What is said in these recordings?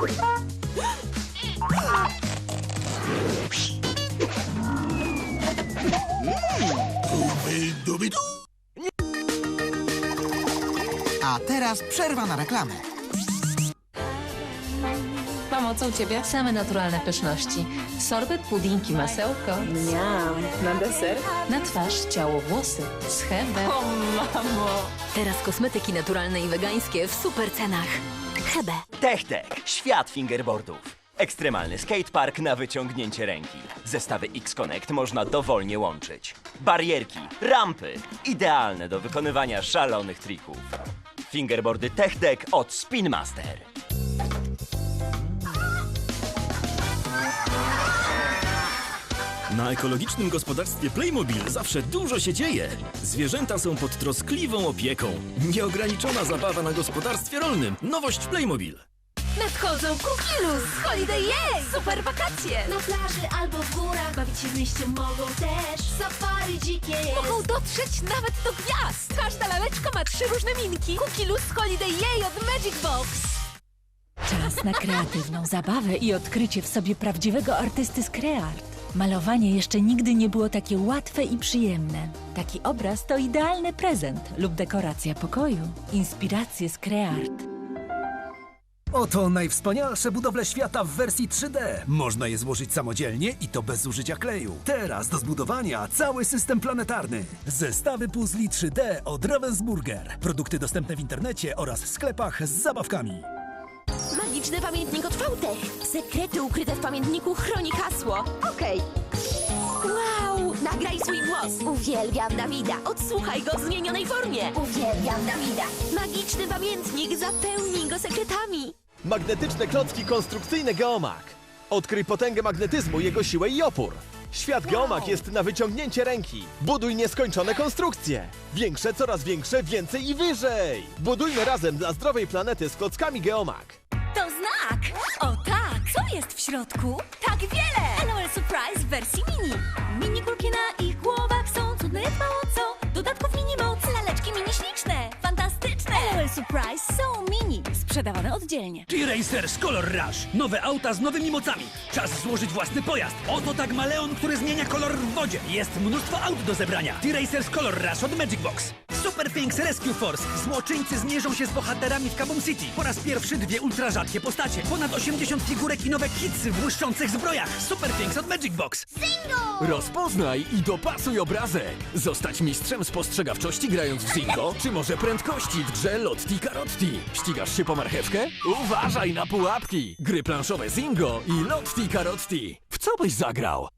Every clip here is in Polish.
A teraz przerwa na reklamę. Mamo, co u ciebie? Same naturalne pyszności. Sorbet, puddingi, masełko. Miam. Na deser? Na twarz, ciało, włosy. Schebę. O, mamo. Teraz kosmetyki naturalne i wegańskie w super cenach. Hebe. TechTech. Świat fingerboardów. Ekstremalny skatepark na wyciągnięcie ręki. Zestawy X-Connect można dowolnie łączyć. Barierki, rampy. Idealne do wykonywania szalonych trików. Fingerboardy TechTech od Spin Na ekologicznym gospodarstwie Playmobil zawsze dużo się dzieje. Zwierzęta są pod troskliwą opieką. Nieograniczona zabawa na gospodarstwie rolnym. Nowość Playmobil. Nadchodzą Kukilus! Holiday Yay! Super wakacje! Na plaży albo w górach Bawić się w mieście mogą też Safari dzikie jest Mogą dotrzeć nawet do gwiazd! Każda laleczka ma trzy różne minki. Kukilus Holiday Yay od Magic Box! Czas na kreatywną zabawę i odkrycie w sobie prawdziwego artysty z Creart. Malowanie jeszcze nigdy nie było takie łatwe i przyjemne. Taki obraz to idealny prezent lub dekoracja pokoju. Inspiracje z Creart. Oto najwspanialsze budowle świata w wersji 3D. Można je złożyć samodzielnie i to bez użycia kleju. Teraz do zbudowania cały system planetarny. Zestawy puzli 3D od Ravensburger. Produkty dostępne w internecie oraz sklepach z zabawkami. Magiczny pamiętnik od Fautech. Sekrety ukryte w pamiętniku chroni hasło. Okej. Wow! Nagraj swój głos. Uwielbiam Dawida. Odsłuchaj go w zmienionej formie. Uwielbiam Dawida Magiczny pamiętnik zapełnij go sekretami. Magnetyczne klocki konstrukcyjne Geomak. Odkryj potęgę magnetyzmu, jego siłę i opór. Świat Geomak jest na wyciągnięcie ręki. Buduj nieskończone konstrukcje. Większe, coraz większe, więcej i wyżej. Budujmy razem dla zdrowej planety z klockami Geomak. To znak! O tak! Co jest w środku? Tak wiele! LOL Surprise w wersji mini. Mini kulki na ich głowach są cudne jak mało co. Dodatków mini moc, laleczki mini śliczne. Fantastyczne! LOL Surprise są mini. Sprzedawane oddzielnie. T-Racers Color Rush. Nowe auta z nowymi mocami. Czas złożyć własny pojazd. Oto tak Maleon, który zmienia kolor w wodzie. Jest mnóstwo aut do zebrania. T-Racers Color Rush od Magic Box. Super Things Rescue Force. Złoczyńcy zmierzą się z bohaterami w Kaboom City. Po raz pierwszy dwie ultra rzadkie postacie. Ponad 80 figurek i nowe kitsy w błyszczących zbrojach. Super Things od Magic Box. Rozpoznaj i dopasuj obrazek. Zostać mistrzem spostrzegawczości grając w Zingo? Czy może prędkości w grze Lotti Carotti? Ścigasz się po marchewkę? Uważaj na pułapki! Gry planszowe Zingo i Lotti Carotti. W co byś zagrał?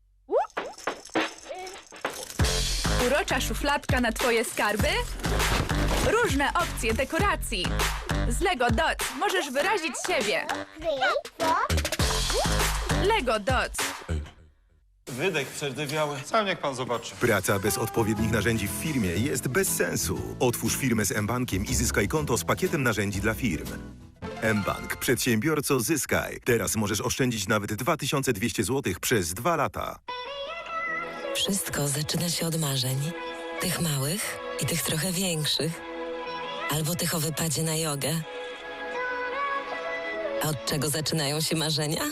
Urocza szufladka na twoje skarby? Różne opcje dekoracji. Z Lego Dots możesz wyrazić siebie. Lego Dots. Wydech przerdzewiały. Sam niech pan zobaczy. Praca bez odpowiednich narzędzi w firmie jest bez sensu. Otwórz firmę z mBankiem i zyskaj konto z pakietem narzędzi dla firm. mBank. Przedsiębiorco zyskaj. Teraz możesz oszczędzić nawet 2200 zł przez dwa lata. Wszystko zaczyna się od marzeń. Tych małych i tych trochę większych. Albo tych o wypadzie na jogę. A od czego zaczynają się marzenia?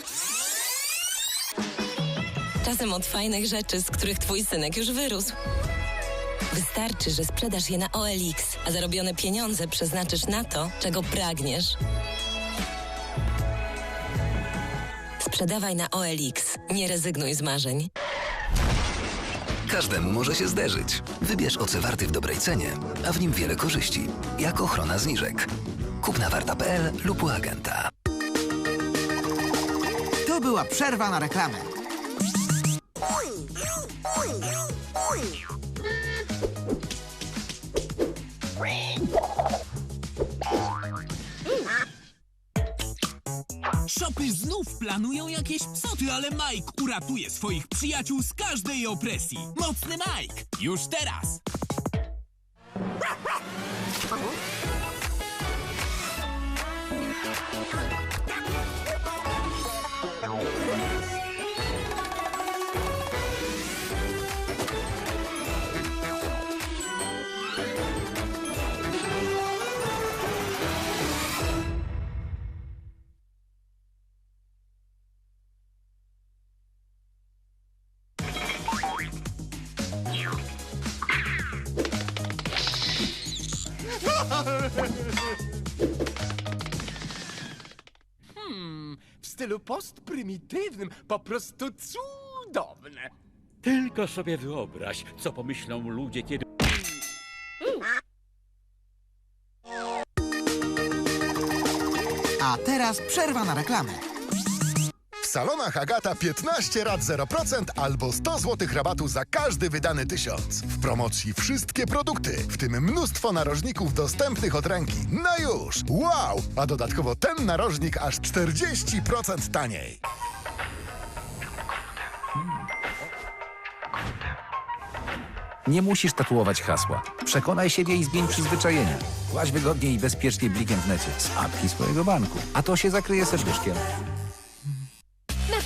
Czasem od fajnych rzeczy, z których twój synek już wyrósł. Wystarczy, że sprzedasz je na OLX, a zarobione pieniądze przeznaczysz na to, czego pragniesz. Sprzedawaj na OLX. Nie rezygnuj z marzeń. Każdemu może się zderzyć. Wybierz OC Warty w dobrej cenie, a w nim wiele korzyści, jak ochrona zniżek. Kup na warta.pl lub u agenta. To była przerwa na reklamę. Shopy znów planują jakieś psoty, ale Mike uratuje swoich przyjaciół z każdej opresji. Mocny Mike! Już teraz! Postprymitywnym, po prostu cudowne. Tylko sobie wyobraź, co pomyślą ludzie, kiedy... A teraz przerwa na reklamę. Salonach Agata 15 rat 0% albo 100 zł rabatu za każdy wydany tysiąc. W promocji wszystkie produkty, w tym mnóstwo narożników dostępnych od ręki. Na już! Wow! A dodatkowo ten narożnik aż 40% taniej. Nie musisz tatuować hasła. Przekonaj siebie i zmień przyzwyczajenia. Płać wygodnie i bezpiecznie blikiem w necie z apki swojego banku. A to się zakryje serduszkiem.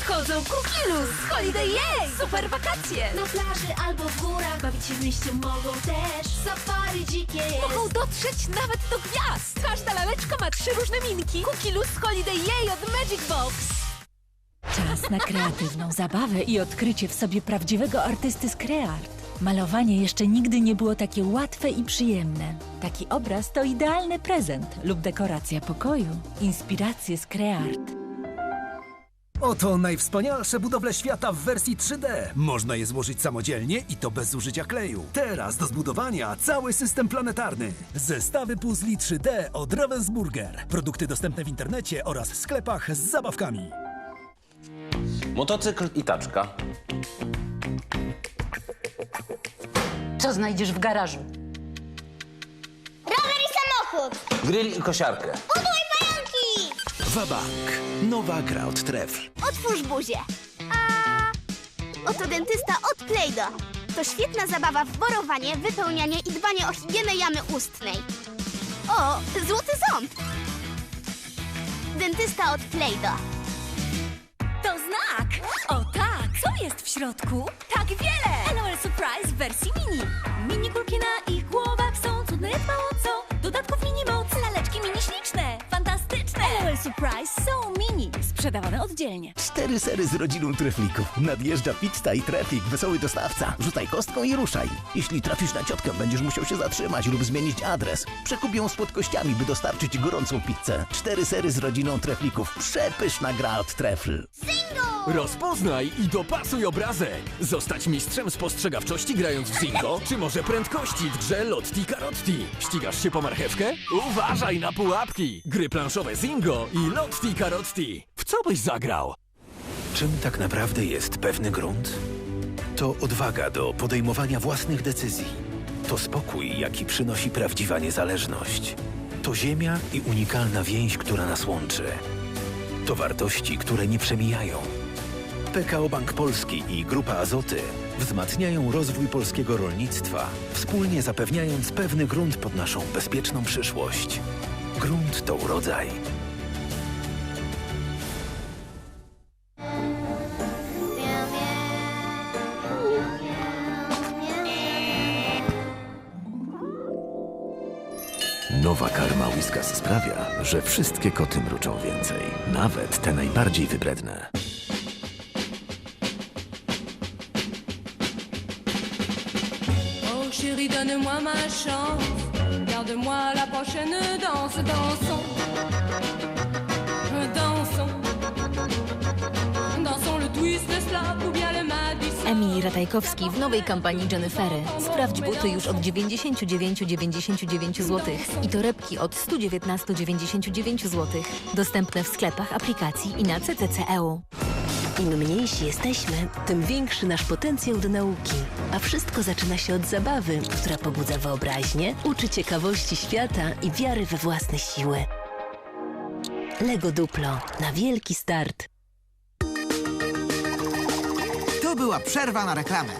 Nadchodzą Kukilus z Holiday Yay! Super wakacje! Na plaży albo w górach Bawić się w mieście mogą też Safari dzikie jest Mogą dotrzeć nawet do gwiazd! Każda laleczka ma trzy różne minki. Kukilus z Holiday Yay od Magic Box! Czas na kreatywną zabawę i odkrycie w sobie prawdziwego artysty z Creart. Malowanie jeszcze nigdy nie było takie łatwe i przyjemne. Taki obraz to idealny prezent lub dekoracja pokoju. Inspiracje z Creart. Oto najwspanialsze budowle świata w wersji 3D. Można je złożyć samodzielnie i to bez użycia kleju. Teraz do zbudowania cały system planetarny. Zestawy puzli 3D od Ravensburger. Produkty dostępne w internecie oraz w sklepach z zabawkami. Motocykl i taczka. Co znajdziesz w garażu? Rower i samochód! Grill i kosiarkę. Wabank. Nowa Kraut Trefl. Otwórz buzię. A... Oto dentysta od Play-Do. To świetna zabawa w borowanie, wypełnianie i dbanie o higienę jamy ustnej. O, złoty ząb! Dentysta od Play-Do. To znak! O tak! Co jest w środku? Tak wiele! LOL Surprise w wersji mini. Mini kulki na ich głowach są cudne jak mało co. Dodatków mini moc, laleczki mini śliczne. Surprise są mini. Sprzedawane oddzielnie. Cztery sery z rodziną treflików. Nadjeżdża pizza i treflik, wesoły dostawca. Rzucaj kostką i ruszaj. Jeśli trafisz na ciotkę, będziesz musiał się zatrzymać lub zmienić adres. Przekup ją słodkościami, by dostarczyć gorącą pizzę. Cztery sery z rodziną treflików. Przepyszna gra od trefl. Rozpoznaj i dopasuj obrazek. Zostać mistrzem spostrzegawczości grając w Zingo? Czy może prędkości w grze Lotti Carotti? Ścigasz się po marchewkę? Uważaj na pułapki! Gry planszowe Zingo i Lotti Carotti. W co byś zagrał? Czym tak naprawdę jest pewny grunt? To odwaga do podejmowania własnych decyzji. To spokój, jaki przynosi prawdziwa niezależność. To ziemia i unikalna więź, która nas łączy. To wartości, które nie przemijają. PKO Bank Polski i Grupa Azoty wzmacniają rozwój polskiego rolnictwa, wspólnie zapewniając pewny grunt pod naszą bezpieczną przyszłość. Grunt to urodzaj. Nowa karma Whiskas sprawia, że wszystkie koty mruczą więcej. Nawet te najbardziej wybredne. Chérie, donne-moi ma chance. Garde-moi la prochaine danse, dansons. Ratajkowski w nowej kampanii Jennifery. Sprawdź buty już od 99,99 zł i torebki od 119,99 zł. Dostępne w sklepach, aplikacji i na CCC.eu. Im mniejsi jesteśmy, tym większy nasz potencjał do nauki. A wszystko zaczyna się od zabawy, która pobudza wyobraźnię, uczy ciekawości świata i wiary we własne siły. Lego Duplo. Na wielki start. To była przerwa na reklamę.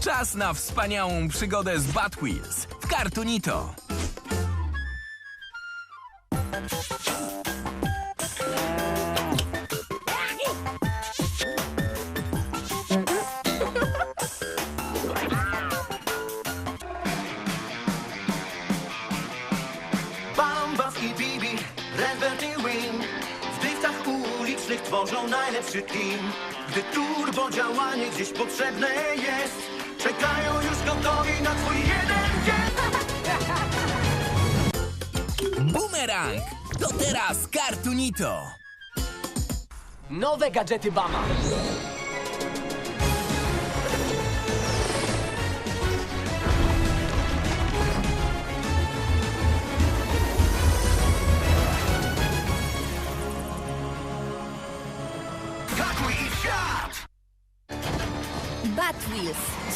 Czas na wspaniałą przygodę z Bad Wheels w Cartoonito. Team Gdy turbo działanie gdzieś potrzebne jest Czekają już gotowi na twój jeden dzień Boomerang! To teraz Cartoonito! Nowe gadżety Bama.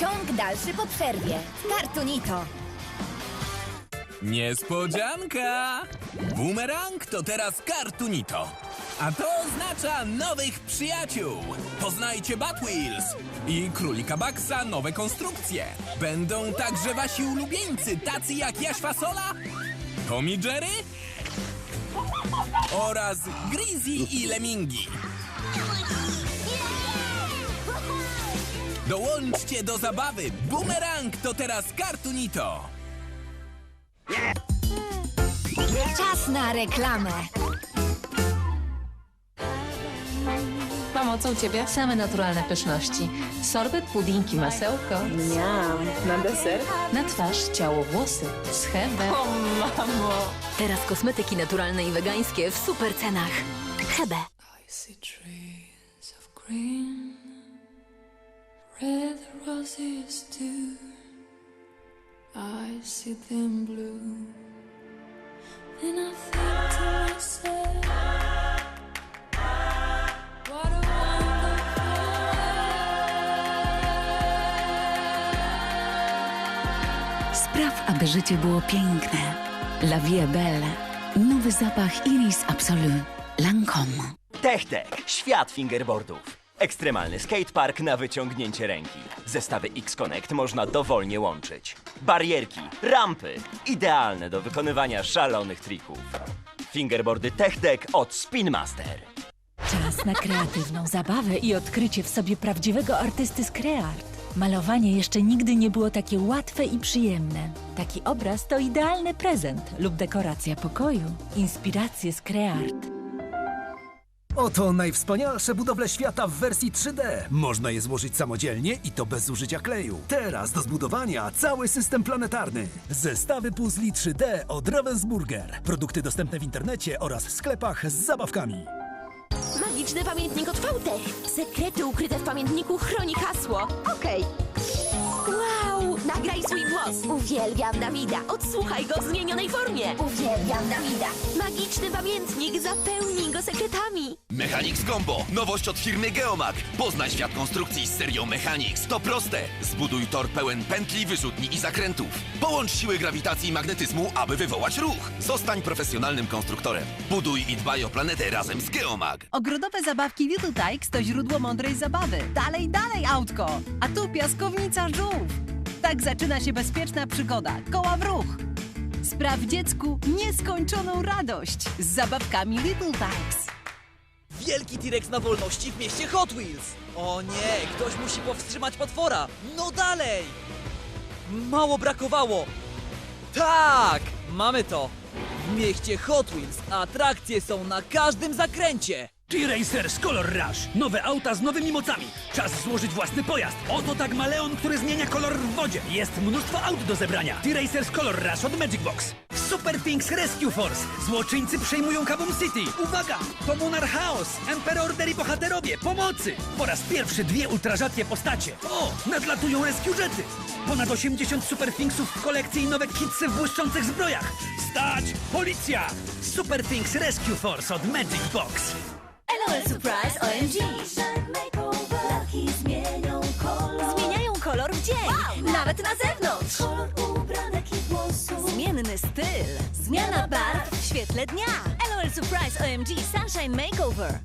Ciąg dalszy po przerwie. Cartoonito. Niespodzianka! Boomerang to teraz Cartoonito. A to oznacza nowych przyjaciół. Poznajcie Batwheels i Królika Baxa nowe konstrukcje. Będą także wasi ulubieńcy, tacy jak Jaś Fasola, Tommy Jerry oraz Grizzy i Lemingi. Dołączcie do zabawy. Boomerang to teraz Cartoonito. Czas na reklamę. Mamo, co u ciebie? Same naturalne pyszności. Sorbet, pudinki, masełko. Miam. Na deser? Na twarz, ciało, włosy. Schebę. O, mamo. Teraz kosmetyki naturalne i wegańskie w super cenach. Hebe. green, red roses too. I see them blue. Then I think to myself, what a Spraw, aby życie było piękne. La Vie Belle. Nowy zapach Iris Absolu. Lancome. TechTech, świat fingerboardów. Ekstremalny skatepark na wyciągnięcie ręki. Zestawy X-Connect można dowolnie łączyć. Barierki, rampy, idealne do wykonywania szalonych trików. Fingerboardy TechDeck od Spin Master. Czas na kreatywną zabawę i odkrycie w sobie prawdziwego artysty z Creart. Malowanie jeszcze nigdy nie było takie łatwe i przyjemne. Taki obraz to idealny prezent lub dekoracja pokoju. Inspiracje z Creart. Oto najwspanialsze budowle świata w wersji 3D. Można je złożyć samodzielnie i to bez użycia kleju. Teraz do zbudowania cały system planetarny. Zestawy puzli 3D od Ravensburger. Produkty dostępne w internecie oraz w sklepach z zabawkami. Magiczny pamiętnik od Fautech. Sekrety ukryte w pamiętniku chroni hasło. Okej. Wow! Nagraj swój głos. Uwielbiam Dawida. Odsłuchaj go w zmienionej formie. Uwielbiam Dawida. Magiczny pamiętnik zapełni go sekretami. Mechanix Combo. Nowość od firmy Geomag. Poznaj świat konstrukcji z serią Mechanix. To proste. Zbuduj tor pełen pętli, wyrzutni i zakrętów. Połącz siły grawitacji i magnetyzmu, aby wywołać ruch. Zostań profesjonalnym konstruktorem. Buduj i dbaj o planetę razem z Geomag. Ogrodowe zabawki Little Tykes to źródło mądrej zabawy. Dalej, dalej, autko! A tu piaskownica żółw. Tak zaczyna się bezpieczna przygoda. Koła w ruch. Spraw dziecku nieskończoną radość z zabawkami Little Tykes. Wielki T-Rex na wolności w mieście Hot Wheels! O nie, ktoś musi powstrzymać potwora! No dalej! Mało brakowało! Tak! Mamy to! W mieście Hot Wheels atrakcje są na każdym zakręcie! T-Racers Color Rush. Nowe auta z nowymi mocami. Czas złożyć własny pojazd. Oto tak Maleon, który zmienia kolor w wodzie. Jest mnóstwo aut do zebrania. T-Racers Color Rush od Magic Box. Super Things Rescue Force. Złoczyńcy przejmują Kaboom City. Uwaga! To Monar Chaos. Emperor i bohaterowie. Pomocy! Po raz pierwszy dwie ultrarzadkie postacie. O! Nadlatują Rescue Jety. Ponad 80 Super Thingsów w kolekcji i nowe kitsy w błyszczących zbrojach. Stać! Policja! Super Things Rescue Force od Magic Box. LOL Surprise OMG! Zmieniają kolor. Zmieniają kolor w dzień. Nawet na zewnątrz. Zmienny styl. Zmiana barw w świetle dnia. LOL Surprise OMG Sunshine Makeover.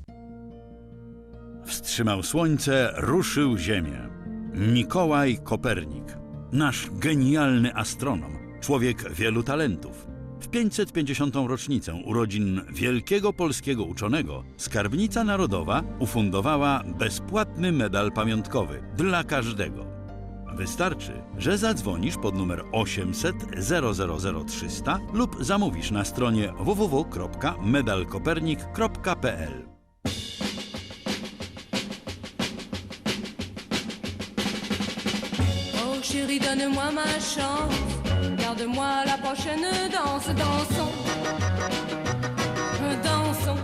Wstrzymał słońce, ruszył ziemię. Mikołaj Kopernik. Nasz genialny astronom. Człowiek wielu talentów. W 550. rocznicę urodzin wielkiego polskiego uczonego Skarbnica Narodowa ufundowała bezpłatny medal pamiątkowy dla każdego. Wystarczy, że zadzwonisz pod numer 800 000 lub zamówisz na stronie www.medalkopernik.pl. Oh chérie, donne-moi ma chance. Garde Garde-moi la prochaine danse, dansons. Dansons.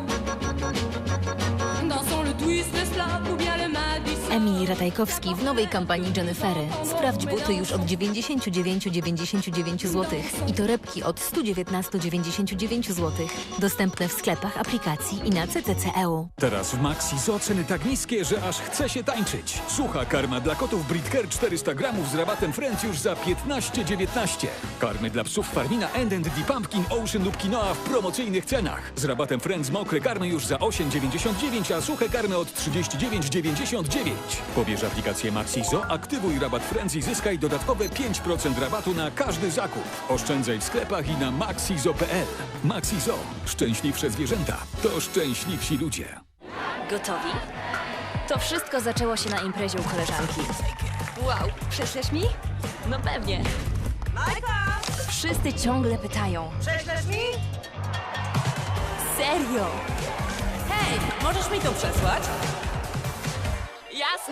Dansons le twist, le slap ou bien le Madison. Emil Ratajkowski w nowej kampanii Jennifery. Sprawdź buty już od 99,99 zł i torebki od 119,99 zł. Dostępne w sklepach, aplikacji i na CCC.eu. Teraz w Maxi są ceny tak niskie, że aż chce się tańczyć. Sucha karma dla kotów Britcare 400 gramów z rabatem Friends już za 15,19. Karmy dla psów Farmina End and The Pumpkin Ocean lub Quinoa w promocyjnych cenach. Z rabatem Friends mokre karmy już za 8,99, a suche karmy od 39,99. Pobierz aplikację Maxi Zo, aktywuj rabat Friends i zyskaj dodatkowe 5% rabatu na każdy zakup. Oszczędzaj w sklepach i na maxizo.pl. Maxi Zo. Szczęśliwsze zwierzęta. To szczęśliwsi ludzie. Gotowi? To wszystko zaczęło się na imprezie u koleżanki. Wow, prześlesz mi? No pewnie. Wszyscy ciągle pytają. Prześlesz mi? Serio? Hej, możesz mi to przesłać?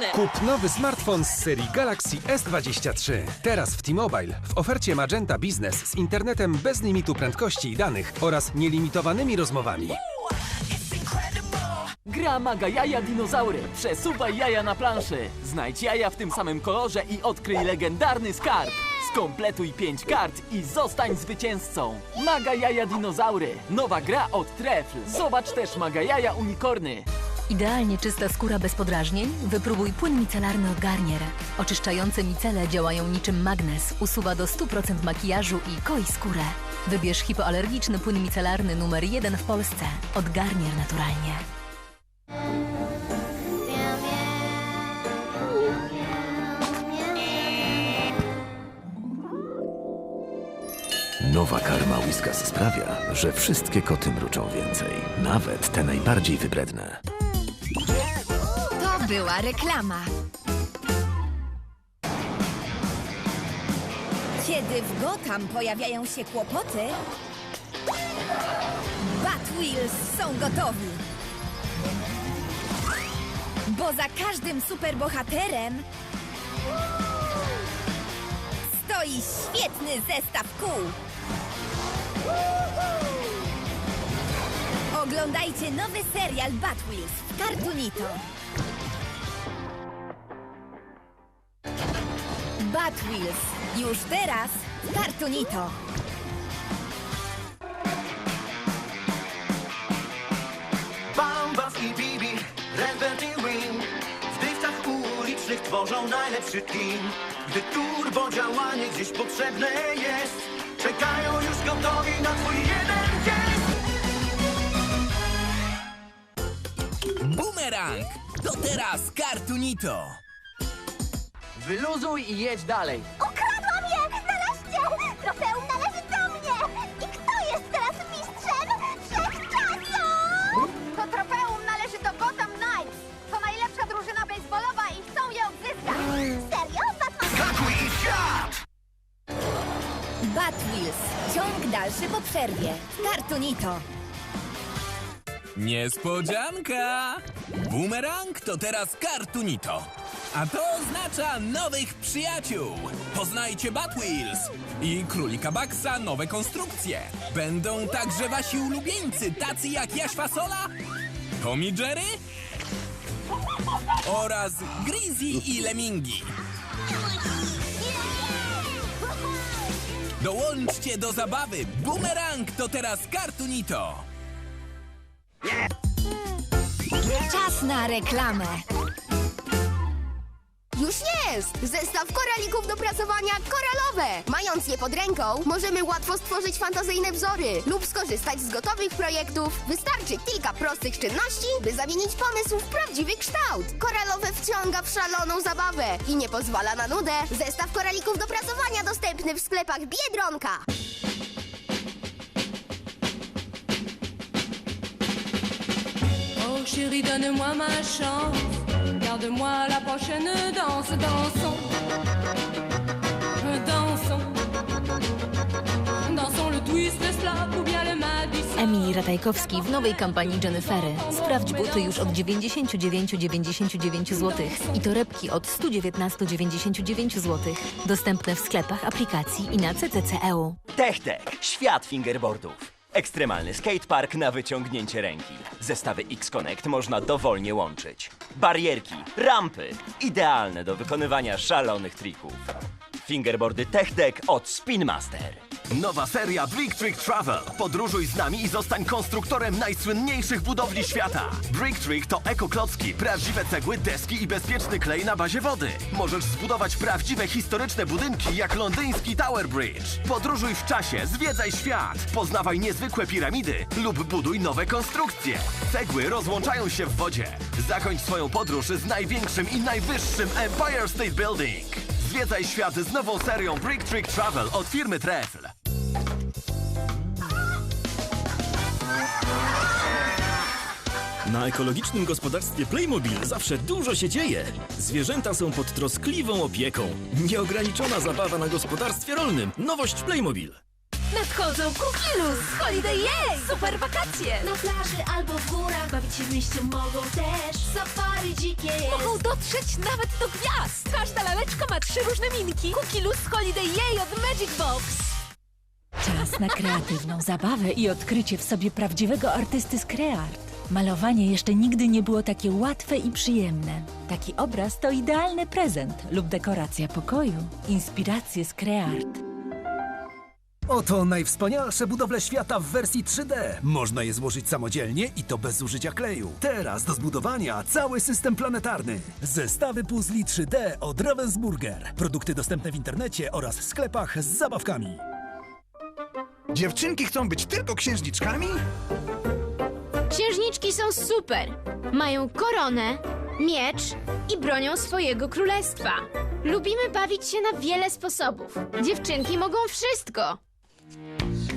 Jasne. Kup nowy smartfon z serii Galaxy S23. Teraz w T-Mobile w ofercie Magenta Business z internetem bez limitu prędkości i danych oraz nielimitowanymi rozmowami. Gra Maga Jaja Dinozaury. Przesuwaj jaja na planszy. Znajdź jaja w tym samym kolorze i odkryj legendarny skarb. Skompletuj 5 kart i zostań zwycięzcą. Maga Jaja Dinozaury. Nowa gra od Trefl. Zobacz też Maga Jaja Unikorny. Idealnie czysta skóra bez podrażnień? Wypróbuj płyn micelarny od Garnier. Oczyszczające micele działają niczym magnes, usuwa do 100% makijażu i koi skórę. Wybierz hipoalergiczny płyn micelarny numer jeden w Polsce od Garnier Naturalnie. Nowa karma Whiskas sprawia, że wszystkie koty mruczą więcej. Nawet te najbardziej wybredne. Była reklama. Kiedy w Gotham pojawiają się kłopoty, Batwheels są gotowi. Bo za każdym superbohaterem stoi świetny zestaw kół. Oglądajcie nowy serial Batwheels w Cartoonito. Batwheels. Już teraz Cartoonito. Bambas i Bibi, Redbird i Wing W dyftach ulicznych tworzą najlepszy team Gdy turbo działanie gdzieś potrzebne jest Czekają już gotowi na twój jeden gest Bumerang! To teraz Cartoonito! Wyluzuj i jedź dalej. Ukradłam je! Nareszcie! Trofeum należy do mnie! I kto jest teraz mistrzem wszechczasów? To trofeum należy do Gotham Knights. To najlepsza drużyna baseballowa i chcą je odzyskać. Serio? Batman... Skakuj i świat! Batwheels. Ciąg dalszy po przerwie. w Cartoonito. Niespodzianka! Bumerang to teraz Cartoonito. A to oznacza nowych przyjaciół. Poznajcie Batwheels i Królika Baxa nowe konstrukcje. Będą także wasi ulubieńcy, tacy jak Jaś Fasola, Tommy Jerry oraz Grizzy i Lemingi. Dołączcie do zabawy. Bumerang to teraz Cartoonito. Czas na reklamę. Już jest! Zestaw koralików do prasowania koralowe! Mając je pod ręką, możemy łatwo stworzyć fantazyjne wzory lub skorzystać z gotowych projektów. Wystarczy kilka prostych czynności, by zamienić pomysł w prawdziwy kształt. Koralowe wciąga w szaloną zabawę i nie pozwala na nudę. Zestaw koralików do prasowania dostępny w sklepach Biedronka. Oh chérie, donne-moi ma chance. Garde-moi la prochaine danse, dansons. Dansons. Dansons le twist, le slap ou bien le Madison. Emil Ratajkowski w nowej kampanii Jennifery. Sprawdź buty już od 99,99 zł i torebki od 119,99 zł. Dostępne w sklepach, aplikacji i na CCC.eu. TechTech. Świat fingerboardów. Ekstremalny skatepark na wyciągnięcie ręki. Zestawy X-Connect można dowolnie łączyć. Barierki, rampy. Idealne do wykonywania szalonych trików. Fingerboardy TechTech od Spin Master. Nowa seria Brick Trick Travel. Podróżuj z nami i zostań konstruktorem najsłynniejszych budowli świata. Brick Trick to ekoklocki, prawdziwe cegły, deski i bezpieczny klej na bazie wody. Możesz zbudować prawdziwe historyczne budynki jak londyński Tower Bridge. Podróżuj w czasie, zwiedzaj świat, poznawaj niezwykłe piramidy lub buduj nowe konstrukcje. Cegły rozłączają się w wodzie. Zakończ swoją podróż z największym i najwyższym Empire State Building. Zwiedzaj świat z nową serią Brick Trick Travel od firmy Trefl. Na ekologicznym gospodarstwie Playmobil zawsze dużo się dzieje. Zwierzęta są pod troskliwą opieką. Nieograniczona zabawa na gospodarstwie rolnym. Nowość Playmobil. Nadchodzą Kukilus! Holiday Yay! Super wakacje! Na plaży albo w górach bawić się w mieście mogą też. Safari dzikie jest. Mogą dotrzeć nawet do gwiazd! Każda laleczka ma trzy różne minki. Kukilus Holiday Yay od Magic Box! Czas na kreatywną zabawę i odkrycie w sobie prawdziwego artysty z Creart. Malowanie jeszcze nigdy nie było takie łatwe i przyjemne. Taki obraz to idealny prezent lub dekoracja pokoju. Inspiracje z Creart. Oto najwspanialsze budowle świata w wersji 3D. Można je złożyć samodzielnie i to bez użycia kleju. Teraz do zbudowania cały system planetarny. Zestawy puzli 3D od Ravensburger. Produkty dostępne w internecie oraz w sklepach z zabawkami. Dziewczynki chcą być tylko księżniczkami? Księżniczki są super. Mają koronę, miecz i bronią swojego królestwa. Lubimy bawić się na wiele sposobów. Dziewczynki mogą wszystko.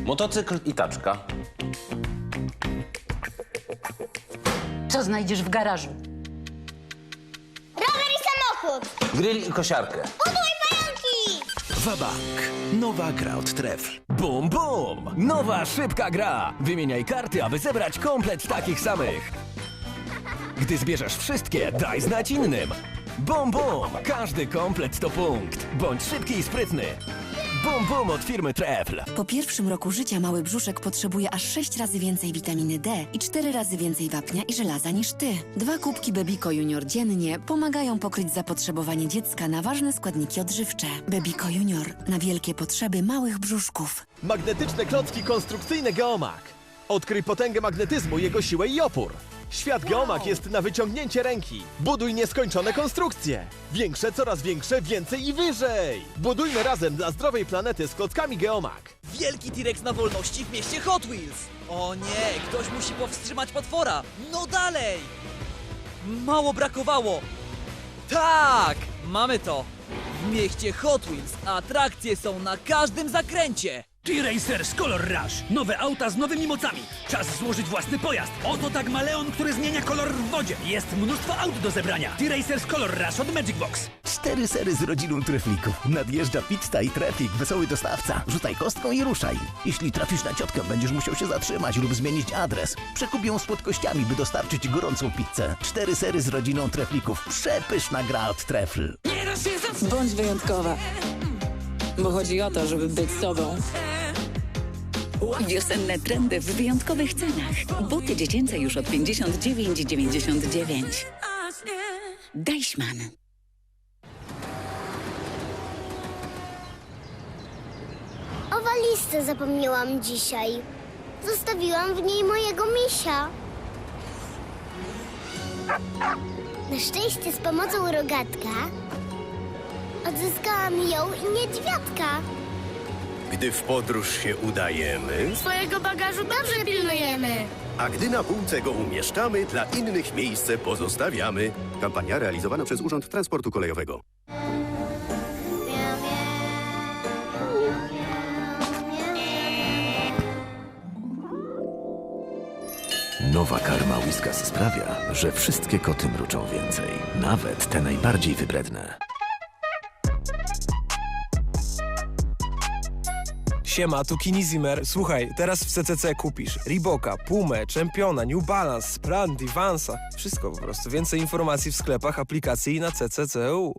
Motocykl i taczka. Co znajdziesz w garażu? Rower i samochód! Grill i kosiarkę. Wabank. Nowa gra od Trefl. Bum bum! Nowa szybka gra! Wymieniaj karty, aby zebrać komplet takich samych. Gdy zbierzesz wszystkie, daj znać innym. Bum bum! Każdy komplet to punkt. Bądź szybki i sprytny. Bum bum od firmy Trefl. Po pierwszym roku życia mały brzuszek potrzebuje aż 6 razy więcej witaminy D i 4 razy więcej wapnia i żelaza niż ty. Dwa kubki Bebiko Junior dziennie pomagają pokryć zapotrzebowanie dziecka na ważne składniki odżywcze. Bebiko Junior na wielkie potrzeby małych brzuszków. Magnetyczne klocki konstrukcyjne Geomak. Odkryj potęgę magnetyzmu, jego siłę i opór. Świat Geomak jest na wyciągnięcie ręki. Buduj nieskończone konstrukcje. Większe, coraz większe, więcej i wyżej. Budujmy razem dla zdrowej planety z klockami Geomak. Wielki T-Rex na wolności w mieście Hot Wheels. O nie, ktoś musi powstrzymać potwora. No dalej! Mało brakowało. Tak, mamy to. W mieście Hot Wheels atrakcje są na każdym zakręcie. T-Racers Color Rush. Nowe auta z nowymi mocami. Czas złożyć własny pojazd. Oto tak ma Leon, który zmienia kolor w wodzie. Jest mnóstwo aut do zebrania. T-Racers Color Rush od Magic Box. Cztery sery z rodziną treflików. Nadjeżdża pizza i treflik, wesoły dostawca. Rzucaj kostką i ruszaj. Jeśli trafisz na ciotkę, będziesz musiał się zatrzymać lub zmienić adres. Przekup ją słodkościami, by dostarczyć gorącą pizzę. Cztery sery z rodziną treflików. Przepyszna gra od trefl. Bądź wyjątkowa. Bo chodzi o to, żeby być sobą. Wiosenne trendy w wyjątkowych cenach. Buty dziecięce już od 59,99. Deichmann. O walizce zapomniałam dzisiaj. Zostawiłam w niej mojego misia. Na szczęście z pomocą rogatka odzyskałam ją i niedźwiadka. Gdy w podróż się udajemy, Swojego bagażu dobrze pilnujemy. a gdy na półce go umieszczamy, dla innych miejsce pozostawiamy. Kampania realizowana przez Urząd Transportu Kolejowego. Nowa karma Whiskas sprawia, że wszystkie koty mruczą więcej. Nawet te najbardziej wybredne. Siema, tu Kini Zimmer. Słuchaj, teraz w CCC kupisz Reeboka, Pumę, Championa, New Balance, Sprandi, Vansa. Wszystko po prostu. Więcej informacji w sklepach, aplikacji i na CCCU.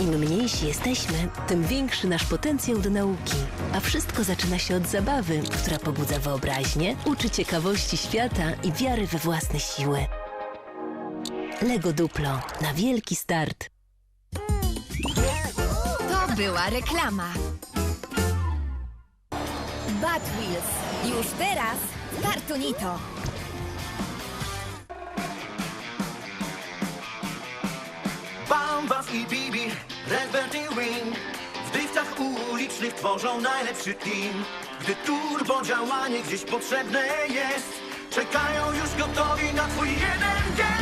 Im mniejsi jesteśmy, tym większy nasz potencjał do nauki. A wszystko zaczyna się od zabawy, która pobudza wyobraźnię, uczy ciekawości świata i wiary we własne siły. Lego Duplo. Na wielki start. To była reklama. Bad Wheels. Już teraz Tartunito. Bambas i Bibi, Redbird i Wing W driftach ulicznych tworzą najlepszy team Gdy turbo działanie gdzieś potrzebne jest Czekają już gotowi na twój jeden gest